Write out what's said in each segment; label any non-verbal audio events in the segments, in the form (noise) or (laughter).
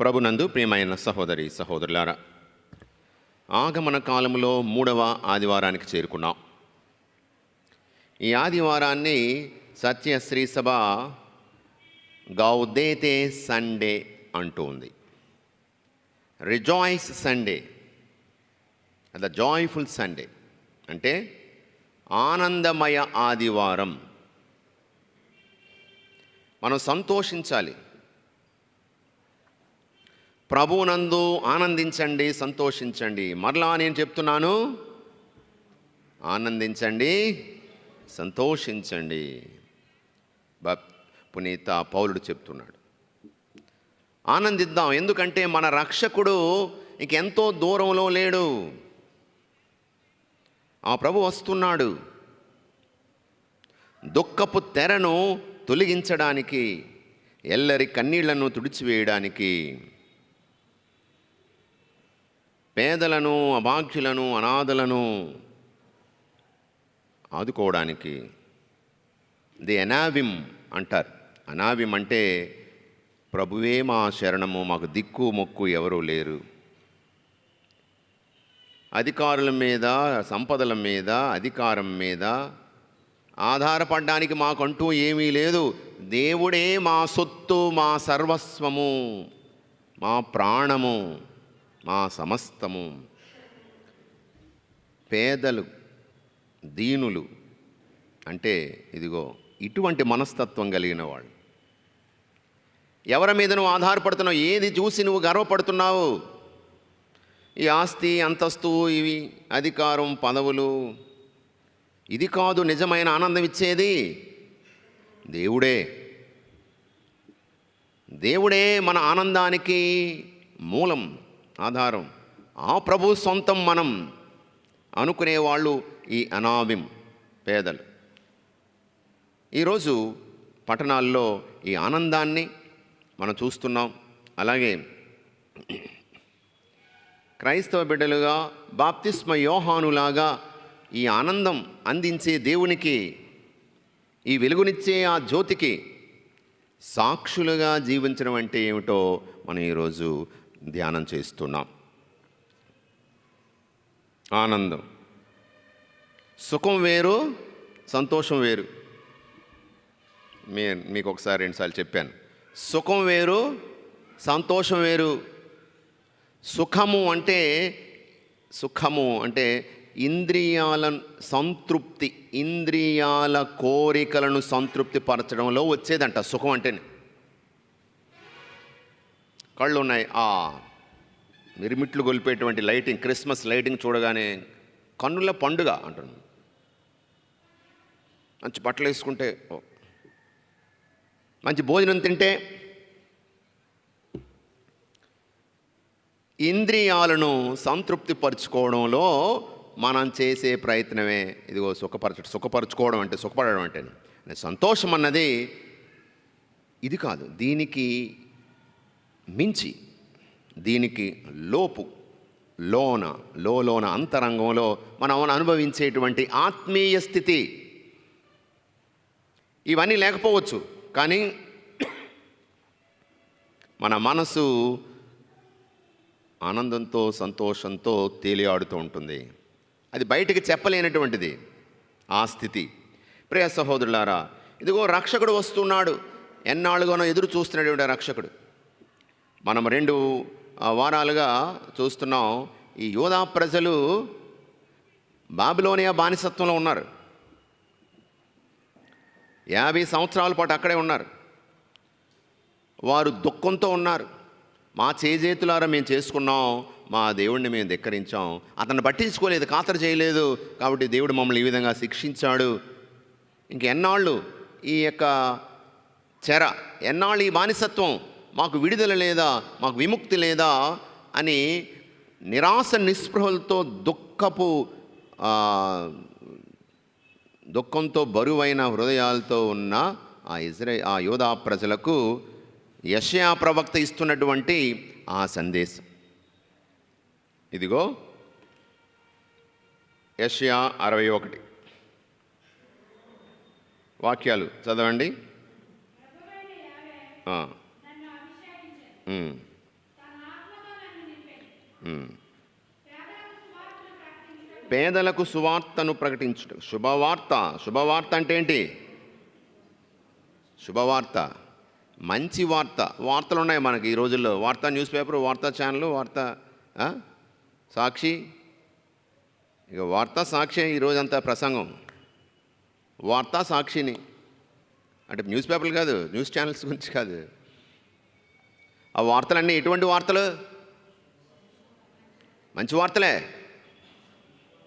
ప్రభునందు ప్రియమైన సహోదరి సహోదరులారా ఆగమన కాలంలో మూడవ ఆదివారానికి చేరుకున్నాం. ఈ ఆదివారాన్ని సత్య శ్రీ సభ గౌదేతే సండే అంటూ ఉంది. Rejoice Sunday the joyful Sunday అంటే ఆనందమయ ఆదివారం. మనం సంతోషించాలి. ప్రభువునందు ఆనందించండి సంతోషించండి. మరలా నేను చెప్తున్నాను ఆనందించండి సంతోషించండి. బ పునీత పౌలుడు చెప్తున్నాడు. ఆనందిద్దాం ఎందుకంటే మన రక్షకుడు ఇంకెంతో దూరంలో లేడు. ఆ ప్రభు వస్తున్నాడు. దుఃఖపు తెరను తొలగించడానికి ఎల్లరి కన్నీళ్ళను తుడిచివేయడానికి. పేదలను అభాగ్యులను అనాథలను ఆదుకోవడానికి ది అనావిమ్ అంటారు. అనావిమ్ అంటే ప్రభువే మా శరణము మాకు దిక్కు మొక్కు ఎవరూ లేరు. అధికారుల మీద సంపదల మీద అధికారం మీద ఆధారపడడానికి మాకంటూ ఏమీ లేదు. దేవుడే మా సొత్తు మా సర్వస్వము మా ప్రాణము. మా సమస్తము. పేదలు దీనులు అంటే ఇదిగో ఇటువంటి మనస్తత్వం కలిగిన వాళ్ళు. ఎవరి మీద నువ్వు ఆధారపడుతున్నావు? ఏది చూసి నువ్వు గర్వపడుతున్నావు? ఈ ఆస్తి అంతస్తు ఇవి అధికారం పదవులు. ఇది కాదు నిజమైన ఆనందం ఇచ్చేది. దేవుడే. దేవుడే మన ఆనందానికి మూలం. ఆధారం. ఆ ప్రభు సొంతం మనం అనుకునేవాళ్ళు ఈ అనావిం పేదలు. ఈరోజు పట్టణాల్లో ఈ ఆనందాన్ని మనం చూస్తున్నాం. అలాగే క్రైస్తవ బిడ్డలుగా బాప్తిస్మ యోహానులాగా ఈ ఆనందం అందించే దేవునికి ఈ వెలుగునిచ్చే ఆ జ్యోతికి సాక్షులుగా జీవించడం అంటే ఏమిటో మనం ఈరోజు ధ్యానం చేస్తున్నాం. ఆనందం. సుఖం వేరు సంతోషం వేరు. మీ మీకు ఒకసారి రెండుసార్లు చెప్పాను. సుఖం వేరు సంతోషం వేరు. సుఖము అంటే సుఖము అంటే ఇంద్రియాల సంతృప్తి ఇంద్రియాల కోరికలను సంతృప్తి పరచడంలో వచ్చేదంట సుఖం అంటేనే. కళ్ళు ఉన్నాయి ఆ మిరిమిట్లు గొలిపేటువంటి లైటింగ్ క్రిస్మస్ లైటింగ్ చూడగానే కన్నుల పండుగ అంటున్నాను మంచి బట్టలు వేసుకుంటే మంచి భోజనం తింటే ఇంద్రియాలను సంతృప్తి పరుచుకోవడంలో మనం చేసే ప్రయత్నమే. ఇదిగో సుఖపరచ సుఖపరచుకోవడం అంటే సుఖపడడం అంటే సంతోషం అన్నది ఇది కాదు. దీనికి మించి దీనికి లోపు లోన లోన అంతరంగంలో మనం అనుభవించేటువంటి ఆత్మీయ స్థితి. ఇవన్నీ లేకపోవచ్చు కానీ మన మనసు ఆనందంతో సంతోషంతో తేలియాడుతూ ఉంటుంది. అది బయటికి చెప్పలేనటువంటిది ఆ స్థితి. ప్రియ సహోదరులారా ఇదిగో రక్షకుడు వస్తున్నాడు. ఎన్నాళ్ళుగానో ఎదురు చూస్తున్నటువంటి రక్షకుడు. మనం రెండు వారాలుగా చూస్తున్నాం ఈ యోధా ప్రజలు బాబిలోనియా బానిసత్వంలో ఉన్నారు. యాభై సంవత్సరాల పాటు అక్కడే ఉన్నారు. వారు దుఃఖంతో ఉన్నారు. మా చేజేతులారా మేము చేసుకున్నాం మా దేవుడిని మేము ధిక్కరించాం. అతన్ని పట్టించుకోలేదు ఖాతరు చేయలేదు కాబట్టి దేవుడు మమ్మల్ని ఈ విధంగా శిక్షించాడు. ఇంకెన్నాళ్ళు ఈ యొక్క చెర ఎన్నాళ్ళు ఈ బానిసత్వం? మాకు విడుదల లేదా మాకు విముక్తి లేదా అని నిరాశ నిస్పృహలతో దుఃఖపు దుఃఖంతో బరువైన హృదయాలతో ఉన్న ఆ ఇజ్రై ఆ యోధా ప్రజలకు యషయా ప్రవక్త ఇస్తున్నటువంటి ఆ సందేశం ఇదిగో యషయా అరవై ఒకటి వాక్యాలు చదవండి ఆ. పేదలకు సువార్తను ప్రకటించడం శుభవార్త. శుభవార్త అంటే ఏంటి? శుభవార్త. మంచి వార్త. వార్తలు ఉన్నాయి మనకి ఈ రోజుల్లో. వార్తా న్యూస్ పేపర్ వార్తా ఛానల్ వార్త సాక్షి. ఇక వార్తా సాక్షి ఈరోజంతా ప్రసంగం. వార్తా సాక్షిని. అంటే న్యూస్ పేపర్లు కాదు న్యూస్ ఛానల్స్ గురించి కాదు. ఆ వార్తలన్నీ ఎటువంటి వార్తలు? మంచి వార్తలే.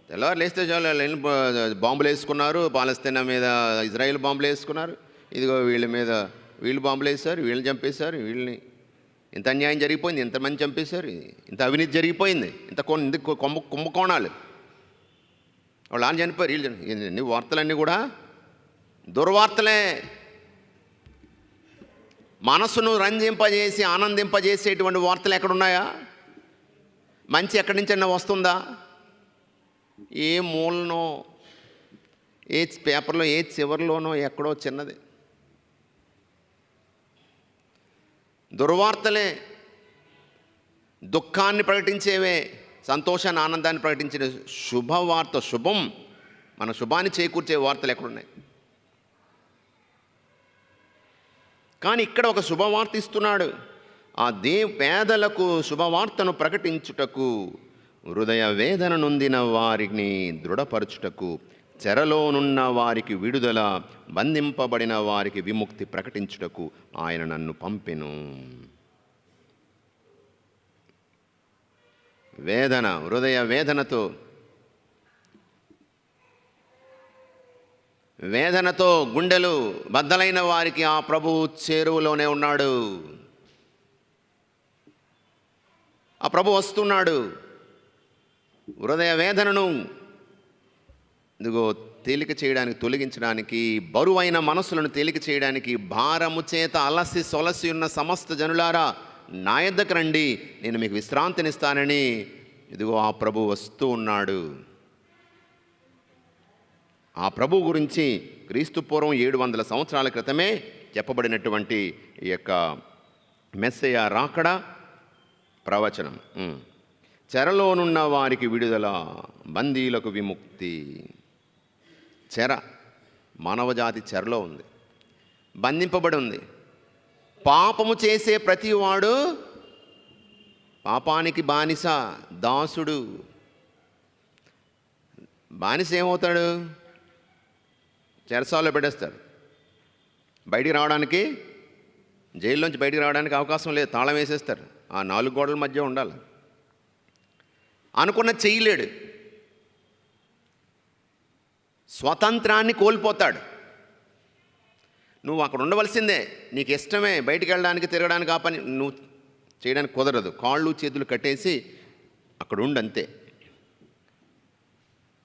తెల్లవారు లేస్తే చాలు బాంబులు వేసుకున్నారు. పాలస్తీనా మీద ఇజ్రాయెల్ బాంబులు వేసుకున్నారు. ఇదిగో వీళ్ళ మీద వీళ్ళు బాంబులు వేసారు వీళ్ళని చంపేశారు వీళ్ళని. ఇంత అన్యాయం జరిగిపోయింది ఇంతమంది చంపేశారు ఇంత అవినీతి జరిగిపోయింది ఇంత కొ ఇంత కుంభ కుంభకోణాలు. వాళ్ళు ఆయన చనిపోయారు వీళ్ళు చనిపోయారు. వార్తలన్నీ కూడా దుర్వార్తలే. మనసును రంజింపజేసి ఆనందింపజేసేటువంటి వార్తలు ఎక్కడున్నాయా? మంచి ఎక్కడి నుంచైనా వస్తుందా? ఏ మూలనో ఏ పేపర్లో ఏ చివరిలోనో ఎక్కడో చిన్నది. దుర్వార్తలే దుఃఖాన్ని ప్రకటించేవే సంతోషాన్ని ఆనందాన్ని ప్రకటించే శుభవార్త శుభం. మన శుభాన్ని చేకూర్చే వార్తలు ఎక్కడున్నాయి? కానీ ఇక్కడ ఒక శుభవార్త ఇస్తున్నాడు. ఆ దే పేదలకు శుభవార్తను ప్రకటించుటకు హృదయ వేదన నొందిన వారిని దృఢపరచుటకు చెరలోనున్న వారికి విడుదల బంధింపబడిన వారికి విముక్తి ప్రకటించుటకు ఆయన నన్ను పంపెను. వేదన హృదయ వేదనతో వేదనతో గుండెలు బద్దలైన వారికి ఆ ప్రభువు చేరువలోనే ఉన్నాడు. ఆ ప్రభు వస్తున్నాడు. హృదయ వేదనను ఇదిగో తేలిక చేయడానికి తొలగించడానికి బరువైన మనసులను తేలిక చేయడానికి భారము చేత అలసి సొలసి ఉన్న సమస్త జనులారా నా రండి నేను మీకు విశ్రాంతినిస్తానని ఇదిగో ఆ ప్రభు వస్తూ ఉన్నాడు. ఆ ప్రభు గురించి క్రీస్తు పూర్వం ఏడు వందల సంవత్సరాల క్రితమే చెప్పబడినటువంటి ఈ యొక్క మెస్సయ రాకడ ప్రవచనం. చెరలోనున్న వారికి విడుదల బందీలకు విముక్తి. చెర మానవజాతి చెరలో ఉంది. బంధింపబడి ఉంది. పాపము చేసే ప్రతివాడు పాపానికి బానిస దాసుడు. బానిస ఏమవుతాడు చెరసాల్లో పెట్టేస్తారు. బయటికి రావడానికి జైల్లోంచి బయటికి రావడానికి అవకాశం లేదు. తాళం వేసేస్తారు. ఆ నాలుగు గోడల మధ్య ఉండాలి. అనుకున్న చేయలేడు స్వతంత్రాన్ని కోల్పోతాడు. నువ్వు అక్కడ ఉండవలసిందే. నీకు ఇష్టమే బయటికి వెళ్ళడానికి తిరగడానికి ఆ పని నువ్వు చేయడానికి కుదరదు. కాళ్ళు చేతులు కట్టేసి అక్కడ ఉండంతే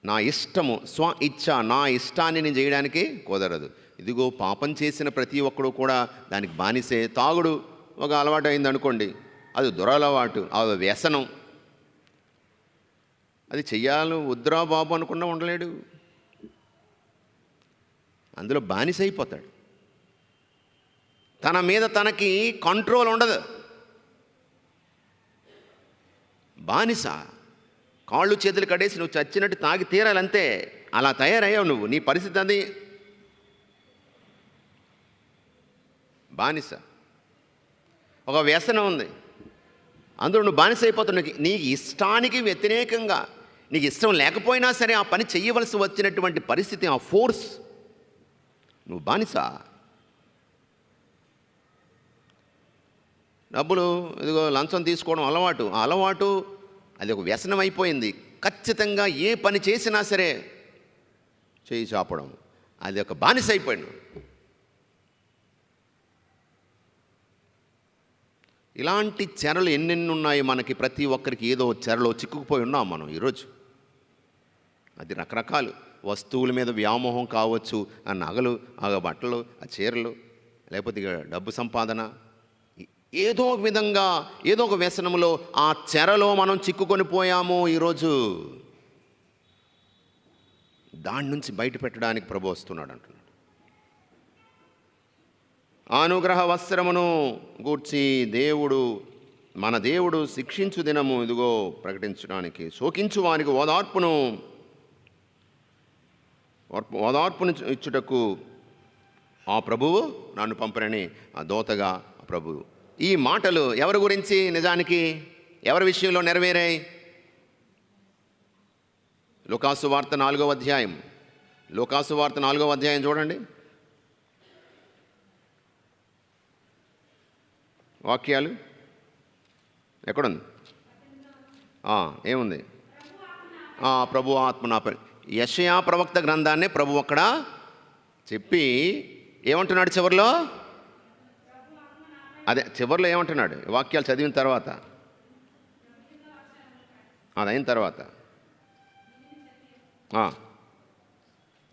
నా ఇష్టము స్వ ఇచ్ఛ నా ఇష్టాన్ని నేను చేయడానికి కుదరదు. ఇదిగో పాపం చేసిన ప్రతి ఒక్కడు కూడా దానికి బానిసే తాగుడు ఒక అలవాటు అయింది అనుకోండి అది దురలవాటు అది వ్యసనం. అది చెయ్యాలి వద్దురా బాబు అనుకున్నా ఉండలేడు. అందులో బానిస అయిపోతాడు తన మీద తనకి కంట్రోల్ ఉండదు. బానిస కాళ్ళు చేతులు కడేసి నువ్వు చచ్చినట్టు తాగి తీరాలంతే అలా తయారయ్యావు నువ్వు. నీ పరిస్థితి అది. బానిస. ఒక వ్యసనం ఉంది. అందులో నువ్వు బానిస అయిపోతావు. నీకు ఇష్టానికి వ్యతిరేకంగా నీకు ఇష్టం లేకపోయినా సరే ఆ పని చేయవలసి వచ్చినటువంటి పరిస్థితి ఆ ఫోర్స్ నువ్వు బానిస. డబ్బులు ఇదిగో లంచం తీసుకోవడం అలవాటు. ఆ అలవాటు అది ఒక వ్యసనం అయిపోయింది. ఖచ్చితంగా ఏ పని చేసినా సరే చేయి చాపడం. అది ఒక బానిస అయిపోయాను ఇలాంటి చెరలు ఎన్నెన్ని ఉన్నాయి మనకి? ప్రతి ఒక్కరికి ఏదో చెరలో చిక్కుకుపోయి ఉన్నాం మనం ఈరోజు. అది రకరకాలు. వస్తువుల మీద వ్యామోహం కావచ్చు. ఆ నగలు ఆ బట్టలు ఆ చీరలు లేకపోతే డబ్బు సంపాదన ఏదో ఒక విధంగా ఏదో ఒక వ్యసనంలో ఆ చెరలో మనం చిక్కుకొని పోయాము ఈరోజు. దాని నుంచి బయట పెట్టడానికి ప్రభు వస్తున్నాడు అంటున్నాడు. అనుగ్రహ వస్త్రమును గూర్చి దేవుడు మన దేవుడు శిక్షించు దినము ఇదిగో ప్రకటించడానికి శోకించు వారికి ఓదార్పును ఓదార్పును ఇచ్చుటకు ఆ ప్రభువు నన్ను పంపరని ఆ దోతగా ప్రభువు ఈ మాటలు ఎవరి గురించి నిజానికి? ఎవరి విషయంలో నెరవేరాయి? లుకాసు వార్త నాలుగవ అధ్యాయం. లుకాసు వార్త నాలుగవ అధ్యాయం చూడండి. వాక్యాలు? ఎక్కడుంది? ఏముంది? ప్రభు ఆత్మ నా యషయా ప్రవక్త గ్రంథాన్ని ప్రభు అక్కడ చెప్పి ఏమంటున్నాడు చివరిలో? అదే చివరిలో ఏమంటున్నాడు? వాక్యాలు చదివిన తర్వాత. అది అయిన తర్వాత.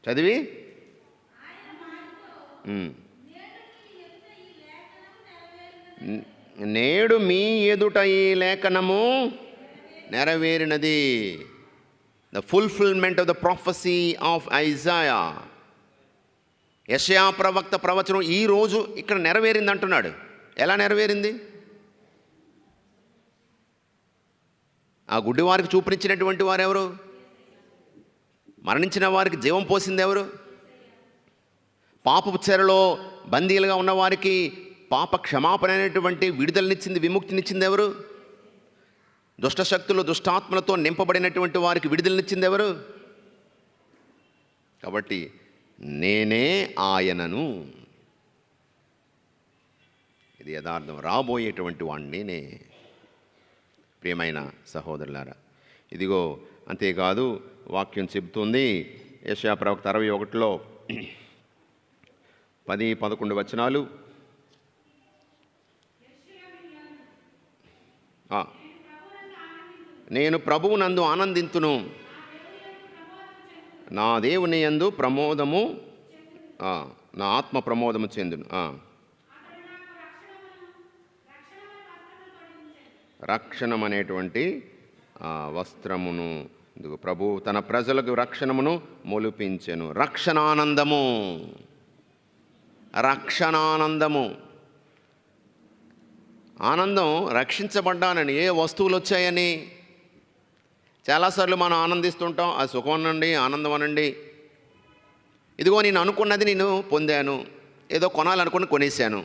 చదివి? నేడు మీ ఎదుట ఈ లేఖనము నెరవేరినది. The fulfilment of the prophecy of Isaiah యషయా ప్రవక్త ప్రవచనం ఈ రోజు ఇక్కడ నెరవేరింది అంటున్నాడు ఎలా నెరవేరింది? ఆ గుడ్డివారికి చూపించినటువంటి వారు ఎవరు మరణించిన వారికి జీవం పోసింది ఎవరు పాపపు చెరలో బందీలుగా ఉన్నవారికి పాప క్షమాపణ అనేటువంటి విడుదలనిచ్చింది విముక్తినిచ్చింది ఎవరు దుష్ట శక్తులు దుష్టాత్మలతో నింపబడినటువంటి వారికి విడుదలనిచ్చింది ఎవరు కాబట్టి నేనే ఆయనను. ఇది యథార్థం. రాబోయేటువంటి వాడిని నేనే ప్రియమైన సహోదరులారా ఇదిగో అంతేకాదు వాక్యం చెబుతుంది యశా ప్రవక్త అరవై ఒకటిలో (clears throat) పది పదకొండు వచనాలు. నేను ప్రభువు నందు ఆనందింతును. నా దేవుని యందు ప్రమోదము నా ఆత్మ ప్రమోదము చెందును. రక్షణమనేటువంటి ఆ, వస్త్రమును ఇదిగో ప్రభు తన ప్రజలకు రక్షణమును మొలిపించెను. రక్షణానందము. రక్షణానందము. ఆనందం రక్షించబడ్డానని ఏ వస్తువులు వచ్చాయని చాలాసార్లు మనం ఆనందిస్తుంటాం అది సుఖం అనండి ఆనందం అనండి. ఇదిగో నేను అనుకున్నది నేను పొందాను. ఏదో కొనాలనుకుని కొనేసాను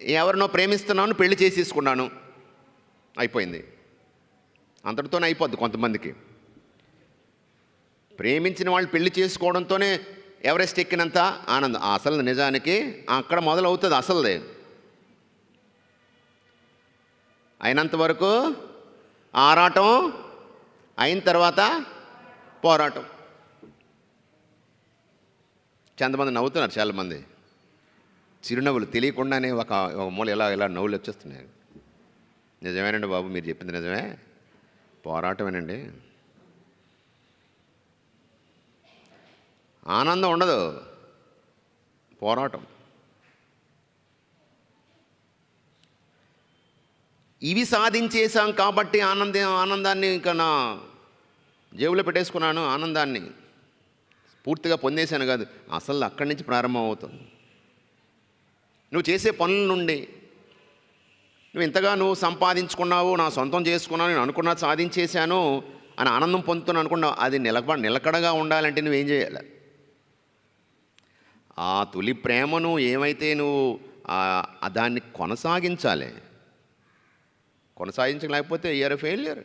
ఎవరినో ప్రేమిస్తున్నాను పెళ్ళి చేసేసుకున్నాను. అయిపోయింది. అంతటితోనే అయిపోద్ది కొంతమందికి. ప్రేమించిన వాళ్ళు పెళ్ళి చేసుకోవడంతోనే ఎవరెస్ట్ ఎక్కినంత ఆనందం. అసలు నిజానికి అక్కడ మొదలవుతుంది అసలుదే. అయినంత వరకు ఆరాటం అయిన తర్వాత పోరాటం. చాలామంది నవ్వుతున్నారు చాలామంది. చిరునవ్వులు తెలియకుండానే ఒక ఒక మూల ఇలా ఇలా నవ్వులు వచ్చేస్తున్నాయి. నిజమేనండి బాబు మీరు చెప్పింది నిజమే. పోరాటమేనండి. ఆనందం ఉండదు. పోరాటం. ఇవి సాధించేశాం కాబట్టి ఆనందం ఆనందాన్ని ఇంకా నా జేబులో పెట్టేసుకున్నాను ఆనందాన్ని. పూర్తిగా పొందేశాను కాదు. అసలు అక్కడి నుంచి ప్రారంభం అవుతుంది నువ్వు చేసే పనుల నుండి నువ్వు ఇంతగా నువ్వు సంపాదించుకున్నావు నా సొంతం చేసుకున్నావు నేను అనుకున్నా సాధించేశాను అని ఆనందం పొందుతున్నాను అనుకున్నావు అది నిలబ నిలకడగా ఉండాలంటే నువ్వేం చేయాలి? ఆ తొలి ప్రేమను ఏమైతే నువ్వు దాన్ని కొనసాగించాలి? కొనసాగించలేకపోతే ఇయర్ ఫెయిల్యూర్?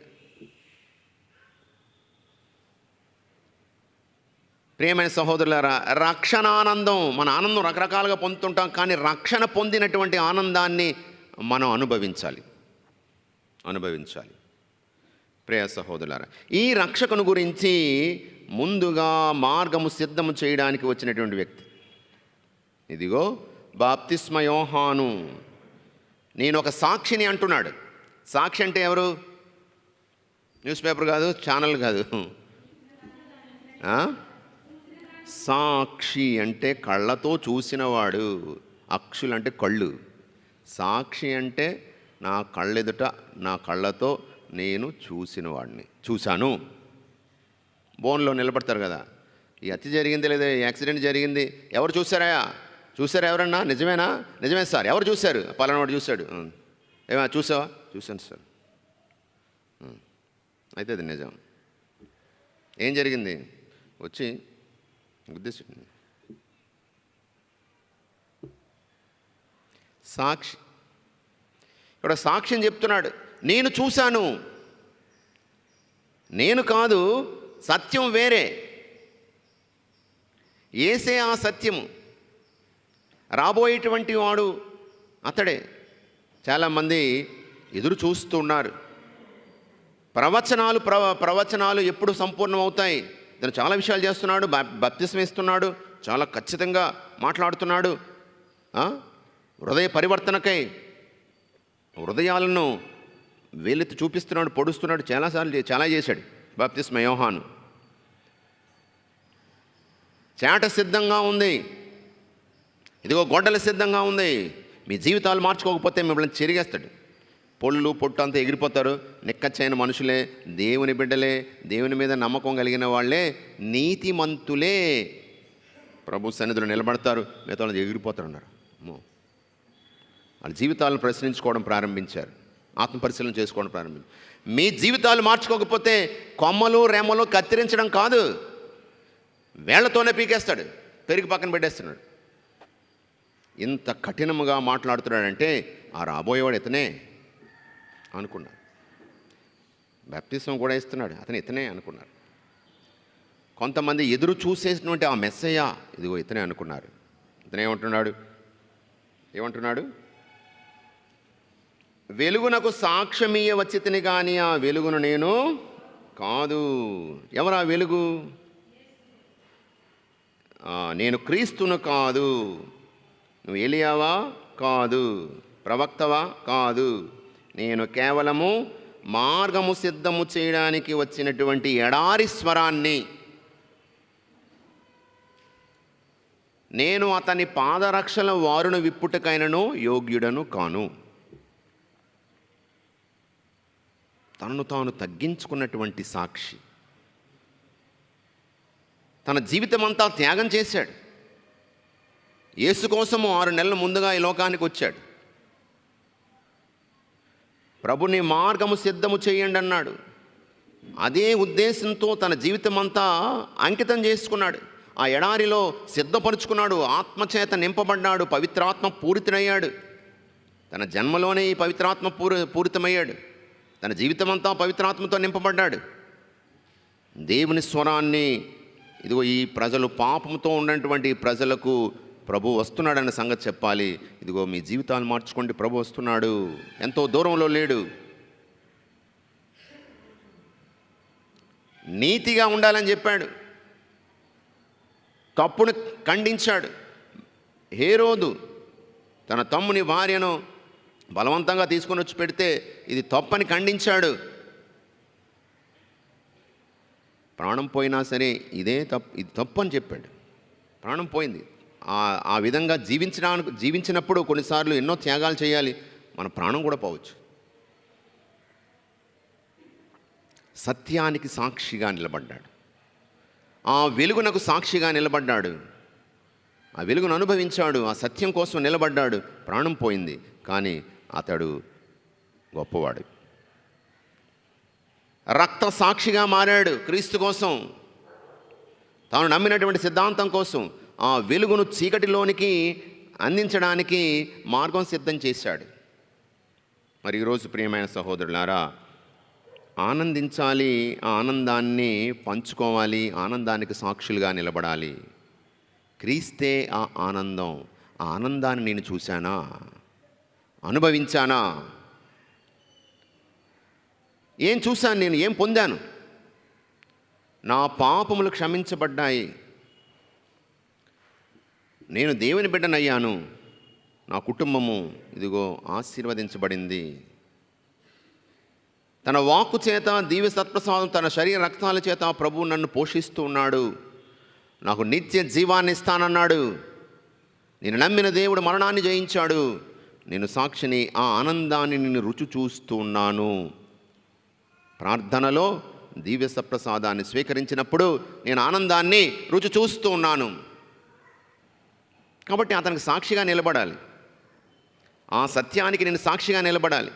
ప్రేమైన సహోదరులారా రక్షణ ఆనందం మన ఆనందం రకరకాలుగా పొందుతుంటాం కానీ రక్షణ పొందినటువంటి ఆనందాన్ని మనం అనుభవించాలి. అనుభవించాలి. ప్రేయ సహోదరులారా ఈ రక్షకును గురించి ముందుగా మార్గము సిద్ధము చేయడానికి వచ్చినటువంటి వ్యక్తి. ఇదిగో బాప్తిస్మయోహాను నేను ఒక సాక్షిని అంటున్నాడు. సాక్షి అంటే ఎవరు? న్యూస్ పేపర్ కాదు ఛానల్ కాదు. సాక్షి అంటే కళ్ళతో చూసినవాడు అక్షులు అంటే కళ్ళు. సాక్షి అంటే నా కళ్ళెదుట నా కళ్ళతో నేను చూసిన వాడిని చూశాను. బోన్లో నిలబడతారు కదా. ఈ హత్య జరిగింది లేదా యాక్సిడెంట్ జరిగింది? ఎవరు చూసారా చూసారా ఎవరన్నా? నిజమేనా? నిజమే సార్ ఎవరు చూశారు? పలానాడు చూశాడు. ఏమా చూసావా? చూశాను సార్. అయితే అది నిజం. ఏం జరిగింది? వచ్చి ఉద్దేశం సాక్షి. ఇక్కడ సాక్ష్యం చెప్తున్నాడు నేను చూశాను. నేను కాదు సత్యం వేరే. ఏసే ఆ సత్యము. రాబోయేటువంటి వాడు అతడే. చాలామంది ఎదురు చూస్తున్నారు ప్రవచనాలు ప్రవ ప్రవచనాలు ఎప్పుడు సంపూర్ణమవుతాయి? ఇతను చాలా విషయాలు చేస్తున్నాడు బప్తిసం ఇస్తున్నాడు చాలా ఖచ్చితంగా మాట్లాడుతున్నాడు. హృదయ పరివర్తనకై హృదయాలను వేలెత్తి చూపిస్తున్నాడు పొడుస్తున్నాడు చాలాసార్లు చాలా చేశాడు. బాప్తిస్మ యోహాను. చేట సిద్ధంగా ఉంది. ఇదిగో గొడ్డల సిద్ధంగా ఉంది. మీ జీవితాలు మార్చుకోకపోతే మిమ్మల్ని చెరిగేస్తాడు. పొళ్ళు పొట్టు అంతా ఎగిరిపోతారు. నిక్కచ్చైన మనుషులే దేవుని బిడ్డలే దేవుని మీద నమ్మకం కలిగిన వాళ్ళే నీతిమంతులే. ప్రభు సన్నిధిలో నిలబడతారు. మిగతా ఎగిరిపోతారు అన్నారు వాళ్ళ జీవితాలను ప్రశ్నించుకోవడం ప్రారంభించారు. ఆత్మ పరిశీలన చేసుకోవడం ప్రారంభించారు. మీ జీవితాలు మార్చుకోకపోతే కొమ్మలు రెమ్మలు కత్తిరించడం కాదు. వేళ్ళతోనే పీకేస్తాడు. పెరిగి పక్కన పెట్టేస్తున్నాడు. ఇంత కఠినముగా మాట్లాడుతున్నాడంటే ఆ రాబోయేవాడు ఇతనే అనుకున్నారు. బ్యాప్తిసం కూడా ఇస్తున్నాడు. అతను ఇతనే అనుకున్నారు. కొంతమంది ఎదురు చూసేసినటువంటి ఆ మెస్సయ్య ఇదిగో ఇతనే అనుకున్నారు. ఇతనే ఏమంటున్నాడు? ఏమంటున్నాడు? వెలుగునకు సాక్ష్యమీయ వచ్చితిని కానీ ఆ వెలుగును నేను కాదు. ఎవరా వెలుగు? నేను క్రీస్తును కాదు. నువ్వు ఎలియావా కాదు. ప్రవక్తవా? కాదు. నేను కేవలము మార్గము సిద్ధము చేయడానికి వచ్చినటువంటి ఎడారి స్వరాన్ని. నేను అతని పాదరక్షల వారును విప్పుటకైనను యోగ్యుడను కాను. తనను తాను తగ్గించుకున్నటువంటి సాక్షి. తన జీవితం అంతా త్యాగం చేశాడు. యేసు కోసము ఆరు నెలల ముందుగా ఈ లోకానికి వచ్చాడు. ప్రభుని మార్గము సిద్ధము చేయండి అన్నాడు. అదే ఉద్దేశంతో తన జీవితం అంతా అంకితం చేసుకున్నాడు. ఆ ఎడారిలో సిద్ధపరుచుకున్నాడు ఆత్మచేత నింపబడ్డాడు పవిత్రాత్మ పూరితుడయ్యాడు. తన జన్మలోనే ఈ పవిత్రాత్మ పూరి పూరితమయ్యాడు. తన జీవితం అంతా పవిత్రాత్మతో నింపబడ్డాడు. దేవుని స్వరాన్ని ఇదిగో ఈ ప్రజలు పాపంతో ఉన్నటువంటి ప్రజలకు ప్రభు వస్తున్నాడన్న సంగతి చెప్పాలి. ఇదిగో మీ జీవితాలు మార్చుకోండి ప్రభు వస్తున్నాడు. ఎంతో దూరంలో లేడు. నీతిగా ఉండాలని చెప్పాడు. తప్పును ఖండించాడు. హేరోదు తన తమ్ముని భార్యను బలవంతంగా తీసుకొని వచ్చి పెడితే ఇది తప్పని ఖండించాడు. ప్రాణం పోయినా సరే ఇదే తప్పు ఇది తప్పు అని చెప్పాడు. ప్రాణం పోయింది. ఆ ఆ విధంగా జీవించడానికి జీవించినప్పుడు కొన్నిసార్లు ఎన్నో త్యాగాలు చేయాలి. మన ప్రాణం కూడా పోవచ్చు. సత్యానికి సాక్షిగా నిలబడ్డాడు. ఆ వెలుగునకు సాక్షిగా నిలబడ్డాడు. ఆ వెలుగును అనుభవించాడు. ఆ సత్యం కోసం నిలబడ్డాడు. ప్రాణం పోయింది. కానీ అతడు గొప్పవాడు. రక్త సాక్షిగా మారాడు క్రీస్తు కోసం. తాను నమ్మినటువంటి సిద్ధాంతం కోసం ఆ వెలుగును చీకటిలోనికి అందించడానికి మార్గం సిద్ధం చేశాడు. మరి ఈరోజు ప్రియమైన సహోదరులారా ఆనందించాలి ఆ ఆనందాన్ని పంచుకోవాలి ఆనందానికి సాక్షులుగా నిలబడాలి. క్రీస్తే ఆ ఆనందం. ఆ ఆనందాన్ని నేను చూశానా? అనుభవించానా? ఏం చూశాను నేను? ఏం పొందాను? నా పాపములు క్షమించబడ్డాయి. నేను దేవుని బిడ్డనయ్యాను. నా కుటుంబము ఇదిగో ఆశీర్వదించబడింది. తన వాక్కు చేత దీవ సత్ప్రసాదం తన శరీర రక్తాల చేత ప్రభు నన్ను పోషిస్తూ ఉన్నాడు. నాకు నిత్య జీవాన్ని ఇస్తానన్నాడు. నేను నమ్మిన దేవుడు మరణాన్ని జయించాడు. నేను సాక్షిని ఆ ఆనందాన్ని నేను రుచి చూస్తూ ఉన్నాను. ప్రార్థనలో దివ్య సప్రసాదాన్ని స్వీకరించినప్పుడు నేను ఆనందాన్ని రుచి చూస్తూ ఉన్నాను. కాబట్టి అతనికి సాక్షిగా నిలబడాలి. ఆ సత్యానికి నేను సాక్షిగా నిలబడాలి.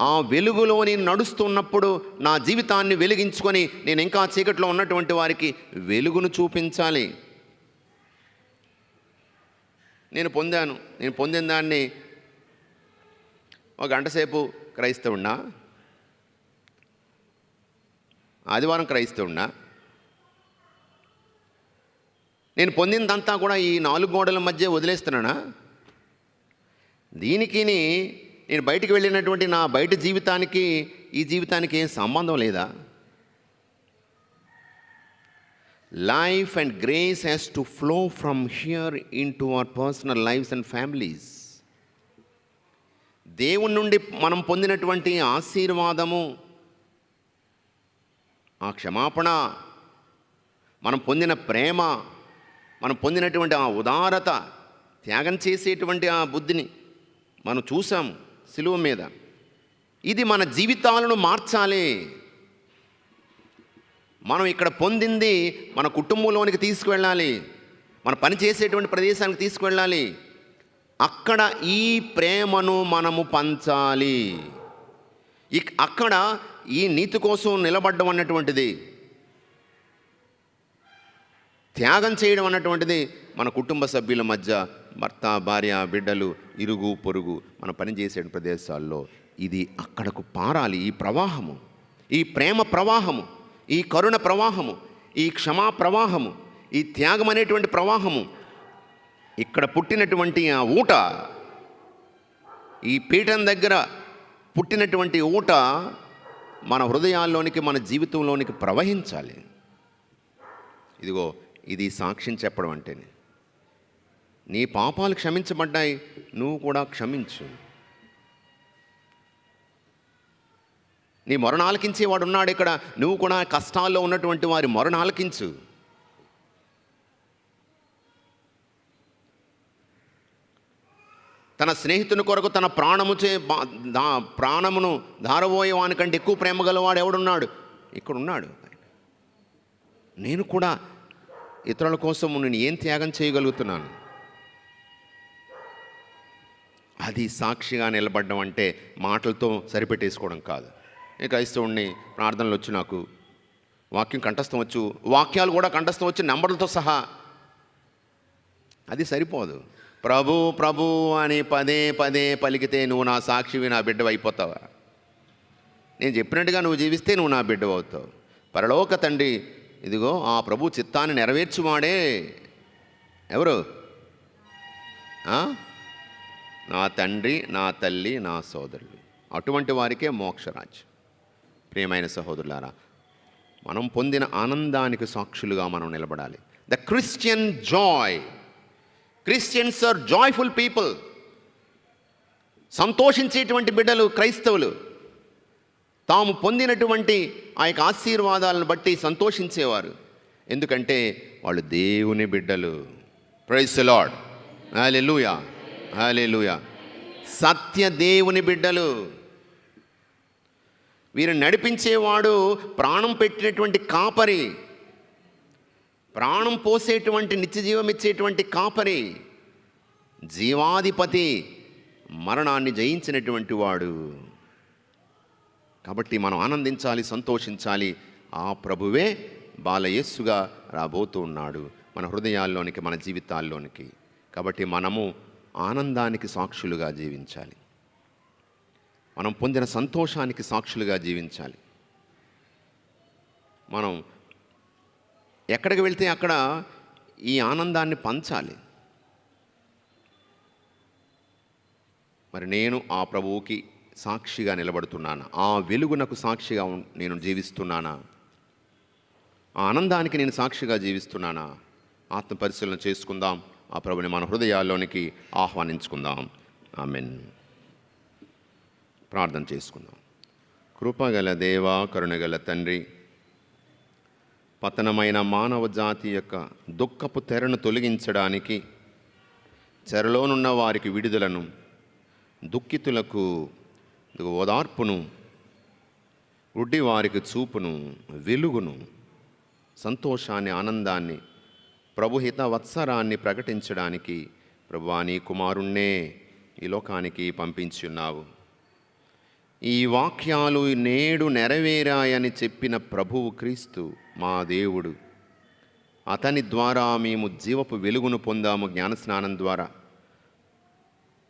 ఆ వెలుగులో నేను నడుస్తున్నప్పుడు నా జీవితాన్ని వెలిగించుకొని నేను ఇంకా చీకట్లో ఉన్నటువంటి వారికి వెలుగును చూపించాలి. నేను పొందాను. నేను పొందిన దాన్ని ఒక గంట సేపు క్రైస్తవున్నా ఆదివారం క్రైస్తవున్నా నేను పొందిందంతా కూడా ఈ నాలుగు గోడల మధ్య వదిలేస్తున్నానా? దీనికి నేను బయటికి వెళ్ళినటువంటి నా బయట జీవితానికి ఈ జీవితానికి ఏం సంబంధం లేదా? Life and grace has to flow from here into our personal lives and families దేవుని నుండి మనం పొందినటువంటి ఆశీర్వాదము ఆ క్షమాపణ మనం పొందిన ప్రేమ మనం పొందినటువంటి ఆ ఉదారత త్యాగం చేసేటువంటి ఆ బుద్ధిని మనం చూసాం సిలువ మీద. ఇది మన జీవితాలను మార్చాలి. మనం ఇక్కడ పొందింది మన కుటుంబంలోనికి తీసుకువెళ్ళాలి. మన పని చేసేటువంటి ప్రదేశానికి తీసుకువెళ్ళాలి. అక్కడ ఈ ప్రేమను మనము పంచాలి. ఇక్- అక్కడ ఈ నీతి కోసం నిలబడ్డం అన్నటువంటిది. త్యాగం చేయడం అన్నటువంటిది మన కుటుంబ సభ్యుల మధ్య భర్త భార్య బిడ్డలు ఇరుగు పొరుగు మన పనిచేసే ప్రదేశాల్లో ఇది అక్కడకు పారాలి. ఈ ప్రవాహము ఈ ప్రేమ ప్రవాహము. ఈ కరుణ ప్రవాహము ఈ క్షమా ప్రవాహము ఈ త్యాగం అనేటువంటి ప్రవాహము ఇక్కడ పుట్టినటువంటి ఆ ఊట ఈ పీఠం దగ్గర పుట్టినటువంటి ఊట మన హృదయాల్లోనికి మన జీవితంలోనికి ప్రవహించాలి. ఇదిగో ఇది సాక్ష్యం చెప్పడం అంటేనే. నీ పాపాలు క్షమించబడ్డాయి నువ్వు కూడా క్షమించు. నీ మొరణ ఆలకించేవాడు ఉన్నాడు ఇక్కడ. నువ్వు కూడా కష్టాల్లో ఉన్నటువంటి వారి మొరణ ఆలకించు తన స్నేహితుని కొరకు తన ప్రాణము చే దా ప్రాణమును దారబోయేవానికంటే ఎక్కువ ప్రేమ గలవాడు ఎవడున్నాడు? ఇక్కడ ఉన్నాడు నేను కూడా ఇతరుల కోసం నేను ఏం త్యాగం చేయగలుగుతున్నాను? అది సాక్షిగా నిలబడడం అంటే మాటలతో సరిపెట్టేసుకోవడం కాదు. క్రైస్తవుడిని ప్రార్థనలు వచ్చి నాకు వాక్యం కంఠస్థం వచ్చు వాక్యాలు కూడా కంఠస్థం వచ్చి నెంబర్లతో సహా. అది సరిపోదు. ప్రభు ప్రభు అని పదే పదే పలికితే నువ్వు నా సాక్షివి నా బిడ్డ అయిపోతావా నేను చెప్పినట్టుగా నువ్వు జీవిస్తే నువ్వు నా బిడ్డ అవుతావు పరలోక తండ్రి ఇదిగో ఆ ప్రభు చిత్తాన్ని నెరవేర్చువాడే. ఎవరు? ఆ? నా తండ్రి నా తల్లి నా సోదరులు. అటువంటి వారికే మోక్షరాజ్యం. ప్రియమైన సహోదరులారా మనం పొందిన ఆనందానికి సాక్షులుగా మనం నిలబడాలి. The Christian joy Christians are joyful people సంతోషించేటువంటి బిడ్డలు క్రైస్తవులు. తాము పొందినటువంటి ఆ యొక్క ఆశీర్వాదాలను బట్టి సంతోషించేవారు. ఎందుకంటే వాళ్ళు దేవుని బిడ్డలు. ప్రైస్ లాడ్ హాలెలూయా హాలెలూయా సత్య దేవుని బిడ్డలు. వీరు నడిపించేవాడు ప్రాణం పెట్టినటువంటి కాపరి. ప్రాణం పోసేటువంటి నిత్యజీవం ఇచ్చేటువంటి కాపరి. జీవాధిపతి మరణాన్ని జయించినటువంటి వాడు. కాబట్టి మనం ఆనందించాలి సంతోషించాలి. ఆ ప్రభువే బాలయస్సుగా రాబోతూ ఉన్నాడు మన హృదయాల్లోనికి మన జీవితాల్లోనికి. కాబట్టి మనము ఆనందానికి సాక్షులుగా జీవించాలి. మనం పొందిన సంతోషానికి సాక్షులుగా జీవించాలి. మనం ఎక్కడికి వెళ్తే అక్కడ ఈ ఆనందాన్ని పంచాలి. మరి నేను ఆ ప్రభువుకి సాక్షిగా నిలబడుతున్నానా? ఆ వెలుగునకు సాక్షిగా నేను జీవిస్తున్నానా? ఆ ఆనందానికి నేను సాక్షిగా జీవిస్తున్నానా? ఆత్మ పరిశీలన చేసుకుందాం. ఆ ప్రభుని మన హృదయాల్లోనికి ఆహ్వానించుకుందాం. ఆమెన్. ప్రార్థన చేసుకుందాం. కృపగల దేవా కరుణగల తండ్రి పతనమైన మానవ జాతి యొక్క దుఃఖపు తెరను తొలగించడానికి చెరలోనున్న వారికి విడుదలను దుఃఖితులకు ఓదార్పును గుడ్డి వారికి చూపును వెలుగును సంతోషాన్ని ఆనందాన్ని ప్రభుహిత వత్సరాన్ని ప్రకటించడానికి ప్రభువా నీ కుమారుణ్ణే ఈ లోకానికి పంపించి ఉన్నావు. ఈ వాక్యాలు నేడు నెరవేరాయని చెప్పిన ప్రభువు క్రీస్తు మా దేవుడు. అతని ద్వారా మేము జీవపు వెలుగును పొందాము జ్ఞానస్నానం ద్వారా.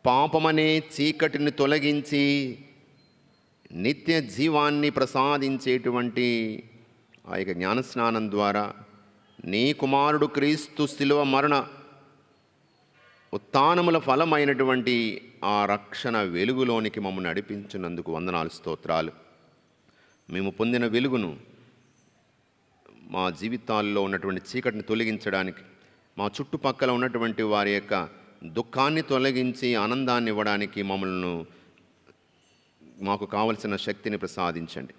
పాపమనే చీకటిని తొలగించి నిత్య జీవాన్ని ప్రసాదించేటువంటి ఆ యొక్క జ్ఞానస్నానం ద్వారా నీ కుమారుడు క్రీస్తు శిలువ మరణ ఉత్నముల ఫలమైనటువంటి ఆ రక్షణ వెలుగులోనికి మమ్మల్ని నడిపించినందుకు వందనాలు స్తోత్రాలు. మేము పొందిన వెలుగును మా జీవితాల్లో ఉన్నటువంటి చీకటిని తొలగించడానికి మా చుట్టుపక్కల ఉన్నటువంటి వారి యొక్క దుఃఖాన్ని తొలగించి ఆనందాన్ని ఇవ్వడానికి మమ్మల్ని మాకు కావలసిన శక్తిని ప్రసాదించండి.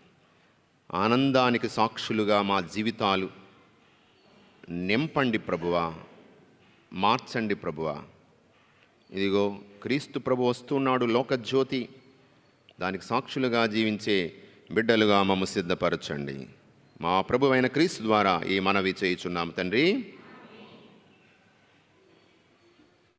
ఆనందానికి సాక్షులుగా మా జీవితాలు నింపండి ప్రభువా మార్చండి ప్రభువా. ఇదిగో క్రీస్తు ప్రభు వస్తున్నాడు లోకజ్యోతి. దానికి సాక్షులుగా జీవించే బిడ్డలుగా మమ్మ సిద్ధపరచండి. మా ప్రభు అయిన క్రీస్తు ద్వారా ఈ మనవి చేయుచున్నాం తండ్రి.